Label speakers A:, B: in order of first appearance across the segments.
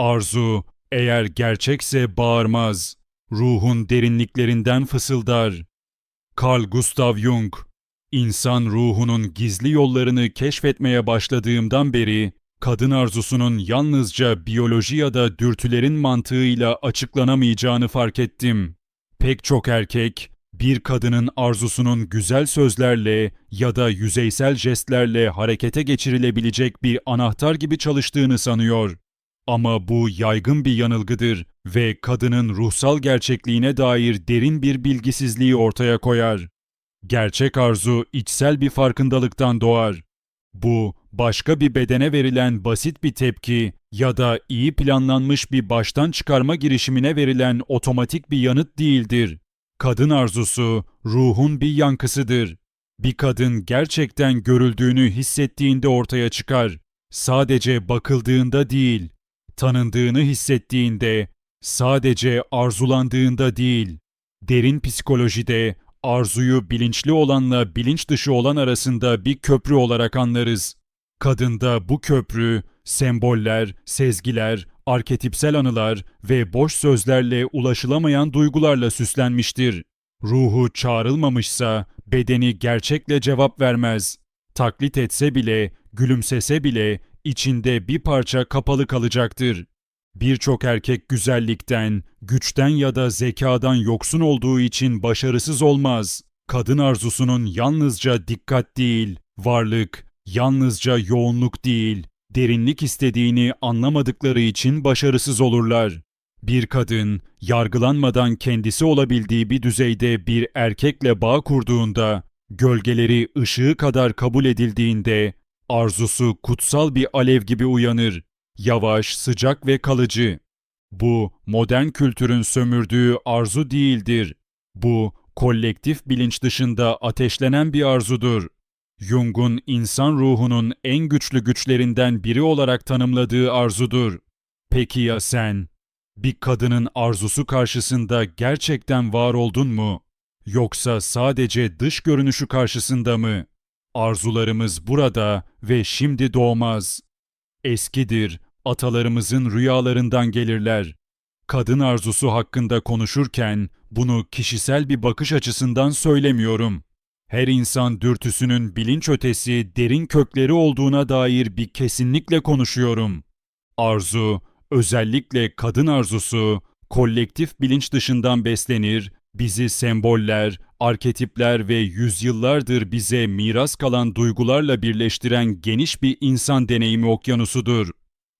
A: Arzu, eğer gerçekse bağırmaz. Ruhun derinliklerinden fısıldar. Carl Gustav Jung İnsan ruhunun gizli yollarını keşfetmeye başladığımdan beri kadın arzusunun yalnızca biyoloji ya da dürtülerin mantığıyla açıklanamayacağını fark ettim. Pek çok erkek bir kadının arzusunun güzel sözlerle ya da yüzeysel jestlerle harekete geçirilebilecek bir anahtar gibi çalıştığını sanıyor. Ama bu yaygın bir yanılgıdır ve kadının ruhsal gerçekliğine dair derin bir bilgisizliği ortaya koyar. Gerçek arzu içsel bir farkındalıktan doğar. Bu, başka bir bedene verilen basit bir tepki ya da iyi planlanmış bir baştan çıkarma girişimine verilen otomatik bir yanıt değildir. Kadın arzusu, ruhun bir yankısıdır. Bir kadın gerçekten görüldüğünü hissettiğinde ortaya çıkar. Sadece bakıldığında değil, tanındığını hissettiğinde, sadece arzulandığında değil. Derin psikolojide arzuyu bilinçli olanla bilinç dışı olan arasında bir köprü olarak anlarız. Kadında bu köprü semboller, sezgiler, arketipsel anılar ve boş sözlerle ulaşılamayan duygularla süslenmiştir. Ruhu çağrılmamışsa bedeni gerçekle cevap vermez. Taklit etse bile, gülümsese bile içinde bir parça kapalı kalacaktır. Birçok erkek güzellikten, güçten ya da zekadan yoksun olduğu için başarısız olmaz. Kadın arzusunun yalnızca dikkat değil, varlık, yalnızca yoğunluk değil, derinlik istediğini anlamadıkları için başarısız olurlar. Bir kadın yargılanmadan kendisi olabildiği bir düzeyde bir erkekle bağ kurduğunda, gölgeleri ışığı kadar kabul edildiğinde arzusu kutsal bir alev gibi uyanır. Yavaş, sıcak ve kalıcı. Bu modern kültürün sömürdüğü arzu değildir. Bu kolektif bilinç dışında ateşlenen bir arzudur. Jung'un insan ruhunun en güçlü güçlerinden biri olarak tanımladığı arzudur. Peki ya sen? Bir kadının arzusu karşısında gerçekten var oldun mu? Yoksa sadece dış görünüşü karşısında mı? Arzularımız burada ve şimdi doğmaz. Eskidir, atalarımızın rüyalarından gelirler. Kadın arzusu hakkında konuşurken bunu kişisel bir bakış açısından söylemiyorum. Her insan dürtüsünün bilinç ötesi derin kökleri olduğuna dair bir kesinlikle konuşuyorum. Arzu, özellikle kadın arzusu, kolektif bilinç dışından beslenir, bizi semboller, arketipler ve yüzyıllardır bize miras kalan duygularla birleştiren geniş bir insan deneyimi okyanusudur.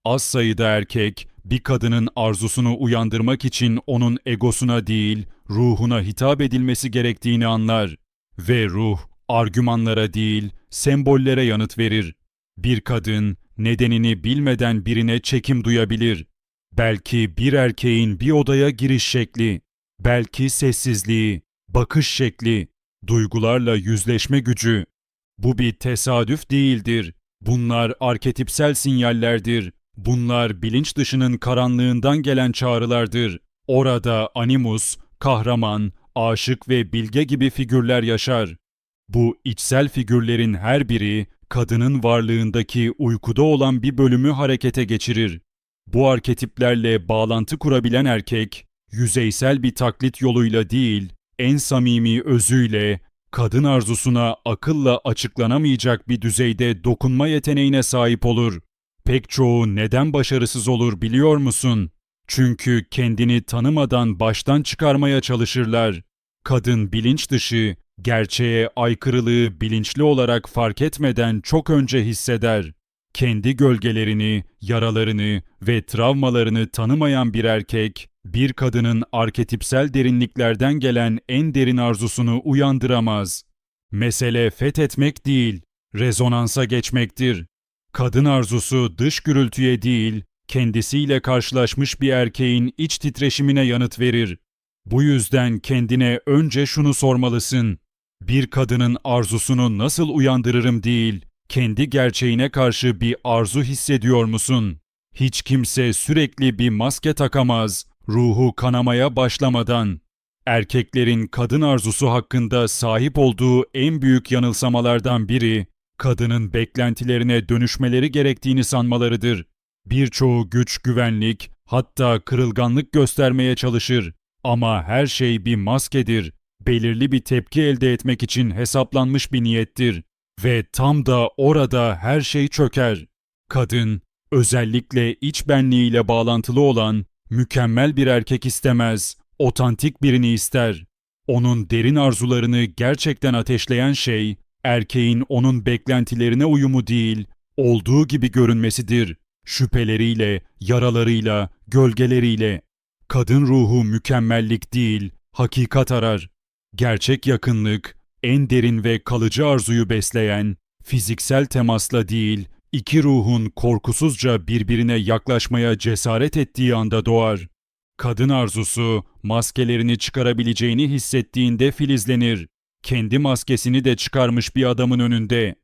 A: Az sayıda erkek, bir kadının arzusunu uyandırmak için onun egosuna değil, ruhuna hitap edilmesi gerektiğini anlar. Ve ruh, argümanlara değil, sembollere yanıt verir. Bir kadın, nedenini bilmeden birine çekim duyabilir. Belki bir erkeğin bir odaya giriş şekli, belki sessizliği, bakış şekli, duygularla yüzleşme gücü. Bu bir tesadüf değildir. Bunlar arketipsel sinyallerdir. Bunlar bilinç dışının karanlığından gelen çağrılardır. Orada animus, kahraman, aşık ve bilge gibi figürler yaşar. Bu içsel figürlerin her biri kadının varlığındaki uykuda olan bir bölümü harekete geçirir. Bu arketiplerle bağlantı kurabilen erkek, yüzeysel bir taklit yoluyla değil, en samimi özüyle, kadın arzusuna akılla açıklanamayacak bir düzeyde dokunma yeteneğine sahip olur. Pek çoğu neden başarısız olur biliyor musun? Çünkü kendini tanımadan baştan çıkarmaya çalışırlar. Kadın bilinç dışı, gerçeğe aykırılığı bilinçli olarak fark etmeden çok önce hisseder. Kendi gölgelerini, yaralarını ve travmalarını tanımayan bir erkek, bir kadının arketipsel derinliklerden gelen en derin arzusunu uyandıramaz. Mesele fethetmek değil, rezonansa geçmektir. Kadın arzusu dış gürültüye değil, kendisiyle karşılaşmış bir erkeğin iç titreşimine yanıt verir. Bu yüzden kendine önce şunu sormalısın. Bir kadının arzusunu nasıl uyandırırım değil, kendi gerçeğine karşı bir arzu hissediyor musun? Hiç kimse sürekli bir maske takamaz, ruhu kanamaya başlamadan. Erkeklerin kadın arzusu hakkında sahip olduğu en büyük yanılsamalardan biri, kadının beklentilerine dönüşmeleri gerektiğini sanmalarıdır. Birçoğu güç, güvenlik, hatta kırılganlık göstermeye çalışır. Ama her şey bir maskedir. Belirli bir tepki elde etmek için hesaplanmış bir niyettir. Ve tam da orada her şey çöker. Kadın, özellikle iç benliğiyle bağlantılı olan mükemmel bir erkek istemez, otantik birini ister. Onun derin arzularını gerçekten ateşleyen şey, erkeğin onun beklentilerine uyumu değil, olduğu gibi görünmesidir. Şüpheleriyle, yaralarıyla, gölgeleriyle. Kadın ruhu mükemmellik değil, hakikat arar. Gerçek yakınlık, en derin ve kalıcı arzuyu besleyen, fiziksel temasla değil, iki ruhun korkusuzca birbirine yaklaşmaya cesaret ettiği anda doğar. Kadın arzusu, maskelerini çıkarabileceğini hissettiğinde filizlenir. Kendi maskesini de çıkarmış bir adamın önünde.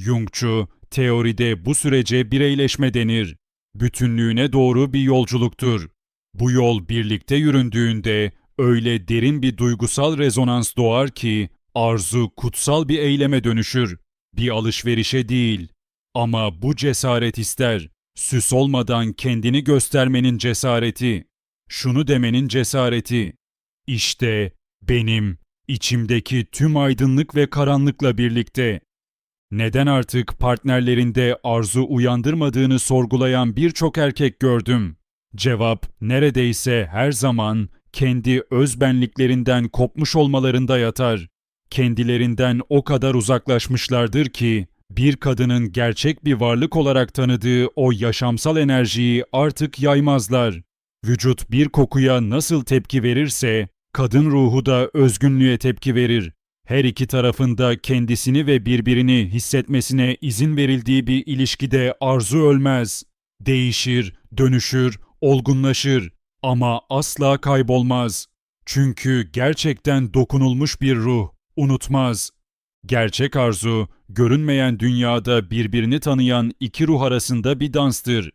A: Jungçu, teoride bu sürece bireyleşme denir. Bütünlüğüne doğru bir yolculuktur. Bu yol birlikte yüründüğünde öyle derin bir duygusal rezonans doğar ki arzu kutsal bir eyleme dönüşür. Bir alışverişe değil. Ama bu cesaret ister. Süs olmadan kendini göstermenin cesareti. Şunu demenin cesareti. İşte benim içimdeki tüm aydınlık ve karanlıkla birlikte. Neden artık partnerlerinde arzu uyandırmadığını sorgulayan birçok erkek gördüm. Cevap neredeyse her zaman kendi özbenliklerinden kopmuş olmalarında yatar. Kendilerinden o kadar uzaklaşmışlardır ki bir kadının gerçek bir varlık olarak tanıdığı o yaşamsal enerjiyi artık yaymazlar. Vücut bir kokuya nasıl tepki verirse, kadın ruhu da özgünlüğe tepki verir. Her iki tarafında kendisini ve birbirini hissetmesine izin verildiği bir ilişkide arzu ölmez. Değişir, dönüşür, olgunlaşır ama asla kaybolmaz. Çünkü gerçekten dokunulmuş bir ruh, unutmaz. Gerçek arzu, görünmeyen dünyada birbirini tanıyan iki ruh arasında bir danstır.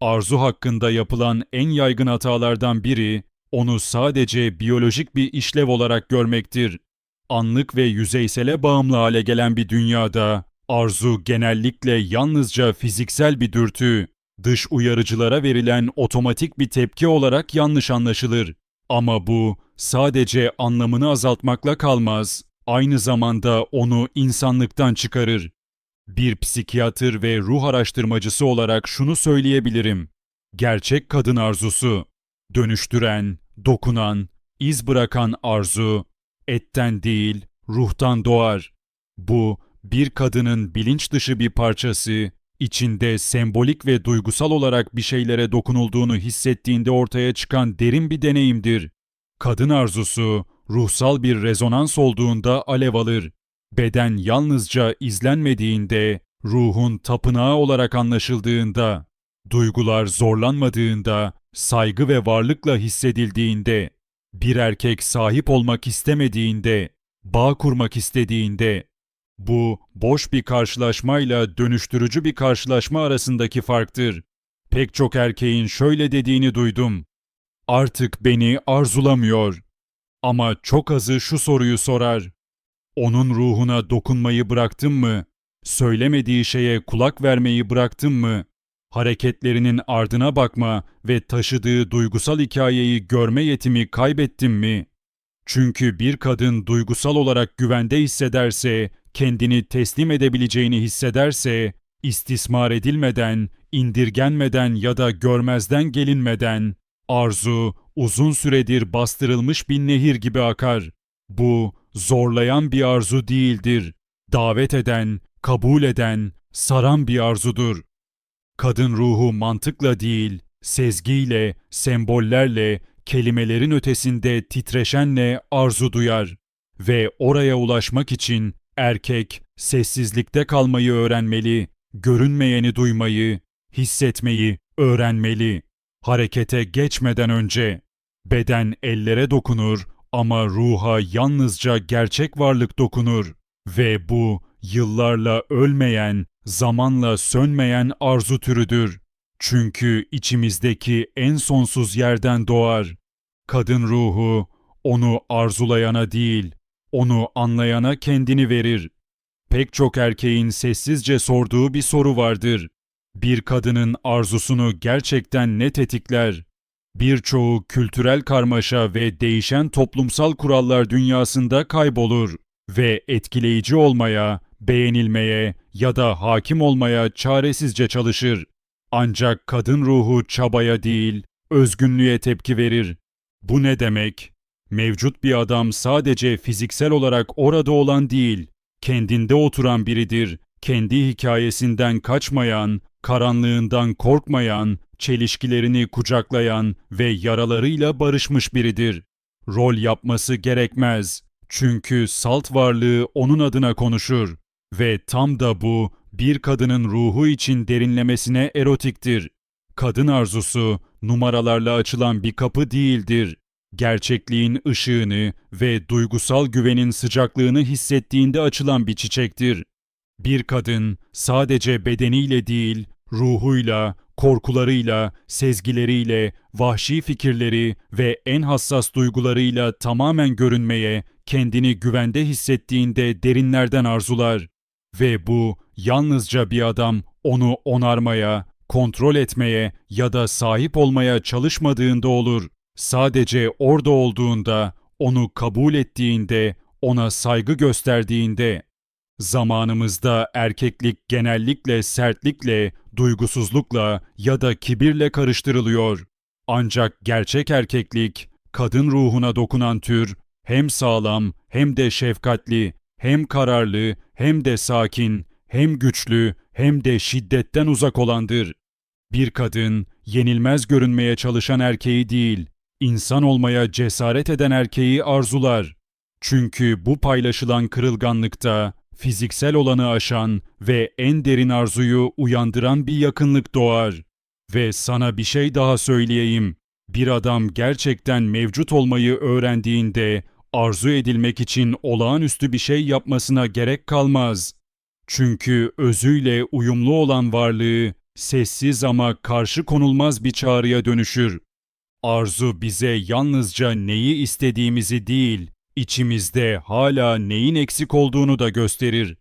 A: Arzu hakkında yapılan en yaygın hatalardan biri, onu sadece biyolojik bir işlev olarak görmektir. Anlık ve yüzeysele bağımlı hale gelen bir dünyada, arzu genellikle yalnızca fiziksel bir dürtü, dış uyarıcılara verilen otomatik bir tepki olarak yanlış anlaşılır. Ama bu sadece anlamını azaltmakla kalmaz, aynı zamanda onu insanlıktan çıkarır. Bir psikiyatr ve ruh araştırmacısı olarak şunu söyleyebilirim. Gerçek kadın arzusu, dönüştüren, dokunan, iz bırakan arzu, etten değil, ruhtan doğar. Bu, bir kadının bilinç dışı bir parçası, içinde sembolik ve duygusal olarak bir şeylere dokunulduğunu hissettiğinde ortaya çıkan derin bir deneyimdir. Kadın arzusu, ruhsal bir rezonans olduğunda alev alır. Beden yalnızca izlenmediğinde, ruhun tapınağı olarak anlaşıldığında, duygular zorlanmadığında, saygı ve varlıkla hissedildiğinde, bir erkek sahip olmak istemediğinde, bağ kurmak istediğinde, bu boş bir karşılaşmayla dönüştürücü bir karşılaşma arasındaki farktır. Pek çok erkeğin şöyle dediğini duydum. Artık beni arzulamıyor. Ama çok azı şu soruyu sorar. Onun ruhuna dokunmayı bıraktım mı? Söylemediği şeye kulak vermeyi bıraktım mı? Hareketlerinin ardına bakma ve taşıdığı duygusal hikayeyi görme yetimi kaybettim mi? Çünkü bir kadın duygusal olarak güvende hissederse, kendini teslim edebileceğini hissederse, istismar edilmeden, indirgenmeden ya da görmezden gelinmeden, arzu uzun süredir bastırılmış bir nehir gibi akar. Bu zorlayan bir arzu değildir. Davet eden, kabul eden, saran bir arzudur. Kadın ruhu mantıkla değil, sezgiyle, sembollerle, kelimelerin ötesinde titreşenle arzu duyar ve oraya ulaşmak için erkek sessizlikte kalmayı öğrenmeli, görünmeyeni duymayı, hissetmeyi öğrenmeli. Harekete geçmeden önce beden ellere dokunur ama ruha yalnızca gerçek varlık dokunur ve bu yıllarla ölmeyen, zamanla sönmeyen arzu türüdür. Çünkü içimizdeki en sonsuz yerden doğar. Kadın ruhu onu arzulayana değil, onu anlayana kendini verir. Pek çok erkeğin sessizce sorduğu bir soru vardır. Bir kadının arzusunu gerçekten ne tetikler? Birçoğu kültürel karmaşa ve değişen toplumsal kurallar dünyasında kaybolur ve etkileyici olmaya, beğenilmeye ya da hakim olmaya çaresizce çalışır. Ancak kadın ruhu çabaya değil, özgünlüğe tepki verir. Bu ne demek? Mevcut bir adam sadece fiziksel olarak orada olan değil, kendinde oturan biridir. Kendi hikayesinden kaçmayan, karanlığından korkmayan, çelişkilerini kucaklayan ve yaralarıyla barışmış biridir. Rol yapması gerekmez. Çünkü salt varlığı onun adına konuşur. Ve tam da bu, bir kadının ruhu için derinlemesine erotiktir. Kadın arzusu, numaralarla açılan bir kapı değildir. Gerçekliğin ışığını ve duygusal güvenin sıcaklığını hissettiğinde açılan bir çiçektir. Bir kadın sadece bedeniyle değil, ruhuyla, korkularıyla, sezgileriyle, vahşi fikirleri ve en hassas duygularıyla tamamen görünmeye, kendini güvende hissettiğinde derinlerden arzular. Ve bu yalnızca bir adam onu onarmaya, kontrol etmeye ya da sahip olmaya çalışmadığında olur. Sadece orada olduğunda, onu kabul ettiğinde, ona saygı gösterdiğinde. Zamanımızda erkeklik genellikle sertlikle, duygusuzlukla ya da kibirle karıştırılıyor. Ancak gerçek erkeklik, kadın ruhuna dokunan tür, hem sağlam hem de şefkatli, hem kararlı hem de sakin, hem güçlü hem de şiddetten uzak olandır. Bir kadın, yenilmez görünmeye çalışan erkeği değil, insan olmaya cesaret eden erkeği arzular. Çünkü bu paylaşılan kırılganlıkta, fiziksel olanı aşan ve en derin arzuyu uyandıran bir yakınlık doğar. Ve sana bir şey daha söyleyeyim. Bir adam gerçekten mevcut olmayı öğrendiğinde arzu edilmek için olağanüstü bir şey yapmasına gerek kalmaz. Çünkü özüyle uyumlu olan varlığı sessiz ama karşı konulmaz bir çağrıya dönüşür. Arzu bize yalnızca neyi istediğimizi değil, içimizde hala neyin eksik olduğunu da gösterir.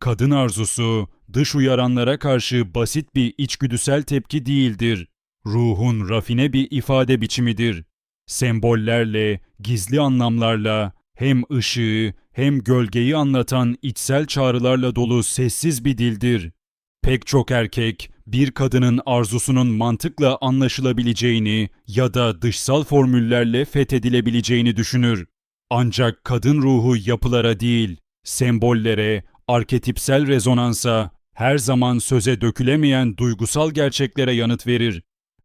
A: Kadın arzusu, dış uyaranlara karşı basit bir içgüdüsel tepki değildir. Ruhun rafine bir ifade biçimidir. Sembollerle, gizli anlamlarla, hem ışığı hem gölgeyi anlatan içsel çağrılarla dolu sessiz bir dildir. Pek çok erkek, bir kadının arzusunun mantıkla anlaşılabileceğini ya da dışsal formüllerle fethedilebileceğini düşünür. Ancak kadın ruhu yapılara değil, sembollere, arketipsel rezonansa, her zaman söze dökülemeyen duygusal gerçeklere yanıt verir.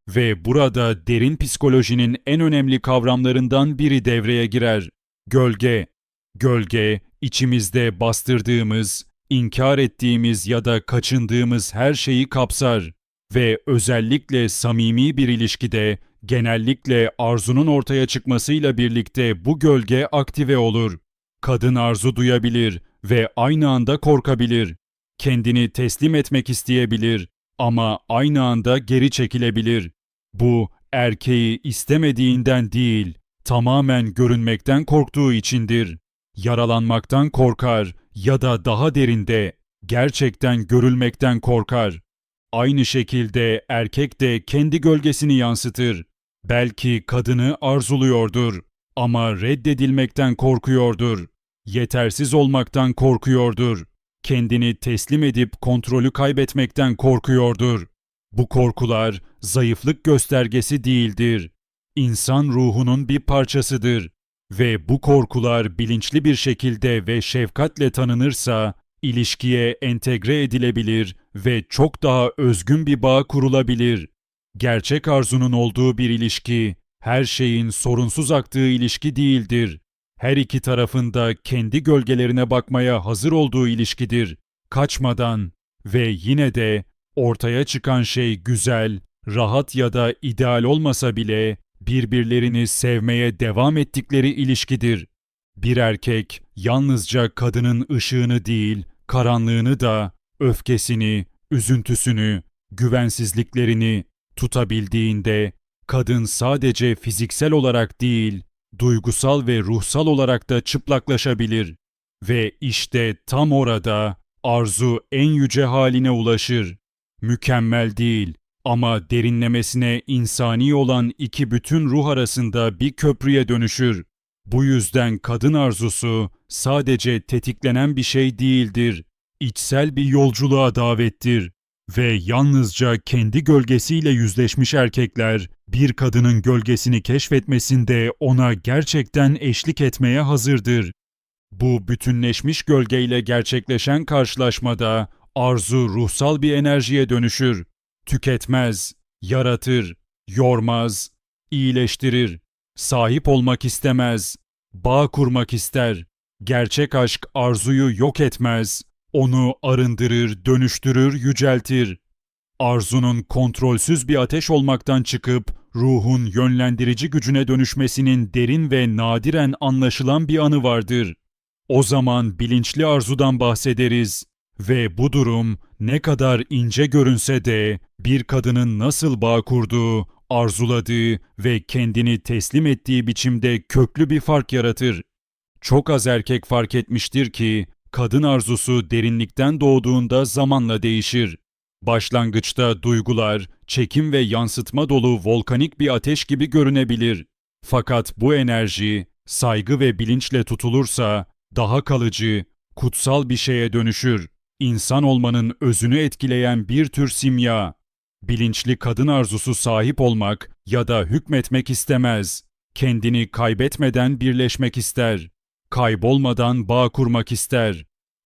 A: Ve burada derin psikolojinin en önemli kavramlarından biri devreye girer. Gölge. Gölge, içimizde bastırdığımız, inkar ettiğimiz ya da kaçındığımız her şeyi kapsar ve özellikle samimi bir ilişkide genellikle arzunun ortaya çıkmasıyla birlikte bu gölge aktive olur. Kadın arzu duyabilir ve aynı anda korkabilir. Kendini teslim etmek isteyebilir ama aynı anda geri çekilebilir. Bu erkeği istemediğinden değil, tamamen görünmekten korktuğu içindir. Yaralanmaktan korkar ya da daha derinde gerçekten görülmekten korkar. Aynı şekilde erkek de kendi gölgesini yansıtır. Belki kadını arzuluyordur ama reddedilmekten korkuyordur. Yetersiz olmaktan korkuyordur. Kendini teslim edip kontrolü kaybetmekten korkuyordur. Bu korkular zayıflık göstergesi değildir. İnsan ruhunun bir parçasıdır ve bu korkular bilinçli bir şekilde ve şefkatle tanınırsa ilişkiye entegre edilebilir ve çok daha özgün bir bağ kurulabilir. Gerçek arzunun olduğu bir ilişki, her şeyin sorunsuz aktığı ilişki değildir. Her iki tarafında kendi gölgelerine bakmaya hazır olduğu ilişkidir. Kaçmadan ve yine de ortaya çıkan şey güzel, rahat ya da ideal olmasa bile birbirlerini sevmeye devam ettikleri ilişkidir. Bir erkek yalnızca kadının ışığını değil, karanlığını da, öfkesini, üzüntüsünü, güvensizliklerini tutabildiğinde kadın sadece fiziksel olarak değil, duygusal ve ruhsal olarak da çıplaklaşabilir ve işte tam orada arzu en yüce haline ulaşır. Mükemmel değil ama derinlemesine insani olan iki bütün ruh arasında bir köprüye dönüşür. Bu yüzden kadın arzusu sadece tetiklenen bir şey değildir. İçsel bir yolculuğa davettir ve yalnızca kendi gölgesiyle yüzleşmiş erkekler bir kadının gölgesini keşfetmesinde ona gerçekten eşlik etmeye hazırdır. Bu bütünleşmiş gölgeyle gerçekleşen karşılaşmada arzu ruhsal bir enerjiye dönüşür. Tüketmez, yaratır, yormaz, iyileştirir, sahip olmak istemez, bağ kurmak ister. Gerçek aşk arzuyu yok etmez, onu arındırır, dönüştürür, yüceltir. Arzunun kontrolsüz bir ateş olmaktan çıkıp ruhun yönlendirici gücüne dönüşmesinin derin ve nadiren anlaşılan bir anı vardır. O zaman bilinçli arzudan bahsederiz ve bu durum ne kadar ince görünse de bir kadının nasıl bağ kurduğu, arzuladığı ve kendini teslim ettiği biçimde köklü bir fark yaratır. Çok az erkek fark etmiştir ki kadın arzusu derinlikten doğduğunda zamanla değişir. Başlangıçta duygular, çekim ve yansıtma dolu volkanik bir ateş gibi görünebilir. Fakat bu enerji saygı ve bilinçle tutulursa daha kalıcı, kutsal bir şeye dönüşür. İnsan olmanın özünü etkileyen bir tür simya. Bilinçli kadın arzusu sahip olmak ya da hükmetmek istemez. Kendini kaybetmeden birleşmek ister. Kaybolmadan bağ kurmak ister.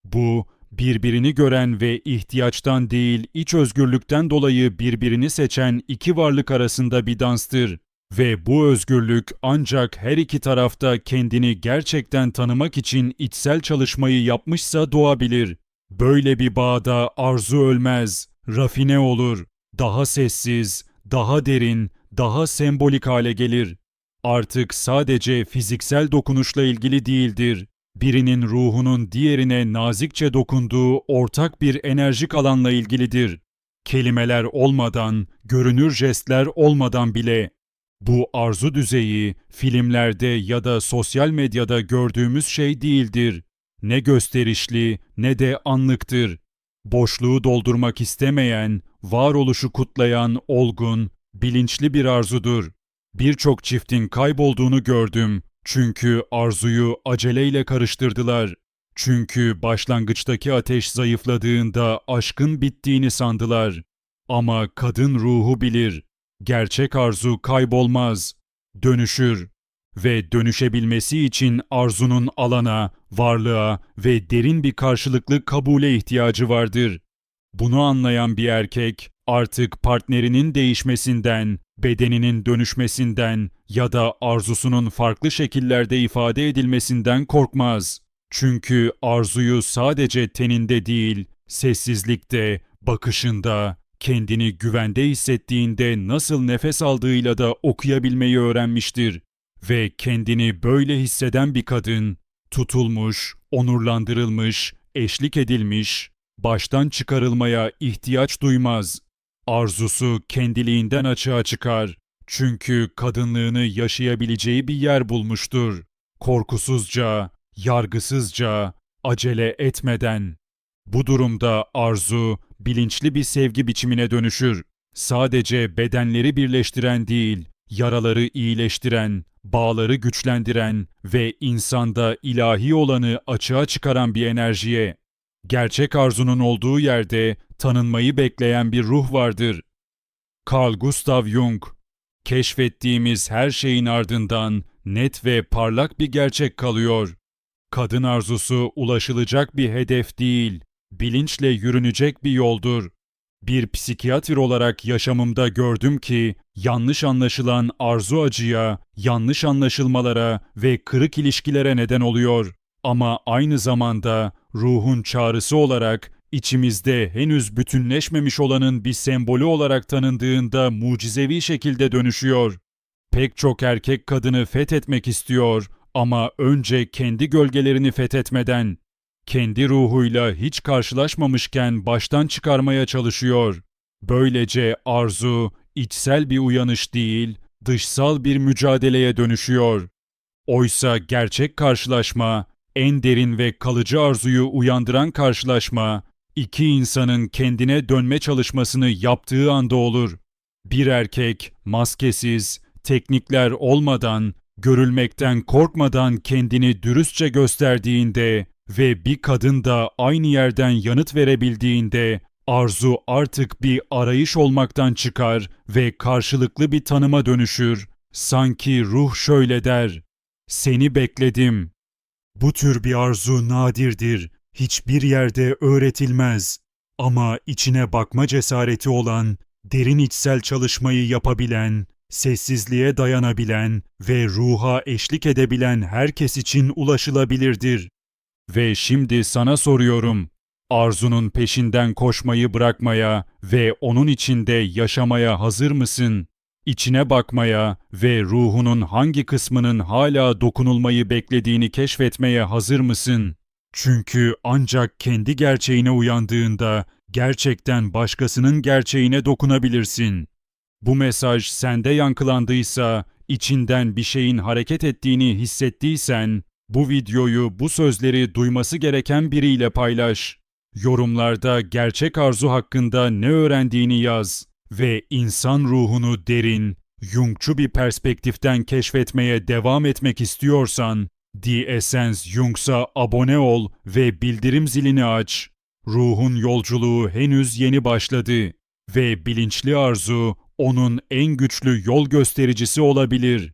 A: Bu, birbirini gören ve ihtiyaçtan değil iç özgürlükten dolayı birbirini seçen iki varlık arasında bir danstır. Ve bu özgürlük ancak her iki tarafta kendini gerçekten tanımak için içsel çalışmayı yapmışsa doğabilir. Böyle bir bağda arzu ölmez, rafine olur, daha sessiz, daha derin, daha sembolik hale gelir. Artık sadece fiziksel dokunuşla ilgili değildir. Birinin ruhunun diğerine nazikçe dokunduğu ortak bir enerjik alanla ilgilidir. Kelimeler olmadan, görünür jestler olmadan bile bu arzu düzeyi filmlerde ya da sosyal medyada gördüğümüz şey değildir. Ne gösterişli ne de anlıktır. Boşluğu doldurmak istemeyen, varoluşu kutlayan olgun, bilinçli bir arzudur. Birçok çiftin kaybolduğunu gördüm. Çünkü arzuyu aceleyle karıştırdılar. Çünkü başlangıçtaki ateş zayıfladığında aşkın bittiğini sandılar. Ama kadın ruhu bilir. Gerçek arzu kaybolmaz, dönüşür ve dönüşebilmesi için arzunun alana, varlığa ve derin bir karşılıklı kabule ihtiyacı vardır. Bunu anlayan bir erkek artık partnerinin değişmesinden, bedeninin dönüşmesinden ya da arzusunun farklı şekillerde ifade edilmesinden korkmaz. Çünkü arzuyu sadece teninde değil, sessizlikte, bakışında, kendini güvende hissettiğinde nasıl nefes aldığıyla da okuyabilmeyi öğrenmiştir. Ve kendini böyle hisseden bir kadın, tutulmuş, onurlandırılmış, eşlik edilmiş, baştan çıkarılmaya ihtiyaç duymaz. Arzusu kendiliğinden açığa çıkar. Çünkü kadınlığını yaşayabileceği bir yer bulmuştur. Korkusuzca, yargısızca, acele etmeden. Bu durumda arzu bilinçli bir sevgi biçimine dönüşür. Sadece bedenleri birleştiren değil, yaraları iyileştiren, bağları güçlendiren ve insanda ilahi olanı açığa çıkaran bir enerjiye. Gerçek arzunun olduğu yerde tanınmayı bekleyen bir ruh vardır. Carl Gustav Jung Keşfettiğimiz her şeyin ardından net ve parlak bir gerçek kalıyor. Kadın arzusu ulaşılacak bir hedef değil, bilinçle yürünecek bir yoldur. Bir psikiyatr olarak yaşamımda gördüm ki yanlış anlaşılan arzu acıya, yanlış anlaşılmalara ve kırık ilişkilere neden oluyor. Ama aynı zamanda ruhun çağrısı olarak içimizde henüz bütünleşmemiş olanın bir sembolü olarak tanındığında mucizevi şekilde dönüşüyor. Pek çok erkek kadını fethetmek istiyor ama önce kendi gölgelerini fethetmeden kendi ruhuyla hiç karşılaşmamışken baştan çıkarmaya çalışıyor. Böylece arzu içsel bir uyanış değil, dışsal bir mücadeleye dönüşüyor. Oysa gerçek karşılaşma, en derin ve kalıcı arzuyu uyandıran karşılaşma, İki insanın kendine dönme çalışmasını yaptığı anda olur. Bir erkek maskesiz, teknikler olmadan, görülmekten korkmadan kendini dürüstçe gösterdiğinde ve bir kadın da aynı yerden yanıt verebildiğinde arzu artık bir arayış olmaktan çıkar ve karşılıklı bir tanıma dönüşür. Sanki ruh şöyle der: Seni bekledim. Bu tür bir arzu nadirdir. Hiçbir yerde öğretilmez. Ama içine bakma cesareti olan, derin içsel çalışmayı yapabilen, sessizliğe dayanabilen ve ruha eşlik edebilen herkes için ulaşılabilirdir. Ve şimdi sana soruyorum. Arzunun peşinden koşmayı bırakmaya ve onun içinde yaşamaya hazır mısın? İçine bakmaya ve ruhunun hangi kısmının hala dokunulmayı beklediğini keşfetmeye hazır mısın? Çünkü ancak kendi gerçeğine uyandığında gerçekten başkasının gerçeğine dokunabilirsin. Bu mesaj sende yankılandıysa, içinden bir şeyin hareket ettiğini hissettiysen, bu videoyu bu sözleri duyması gereken biriyle paylaş. Yorumlarda gerçek arzu hakkında ne öğrendiğini yaz ve insan ruhunu derin, Jungçu bir perspektiften keşfetmeye devam etmek istiyorsan, The Essence Jungs'a abone ol ve bildirim zilini aç. Ruhun yolculuğu henüz yeni başladı ve bilinçli arzu onun en güçlü yol göstericisi olabilir.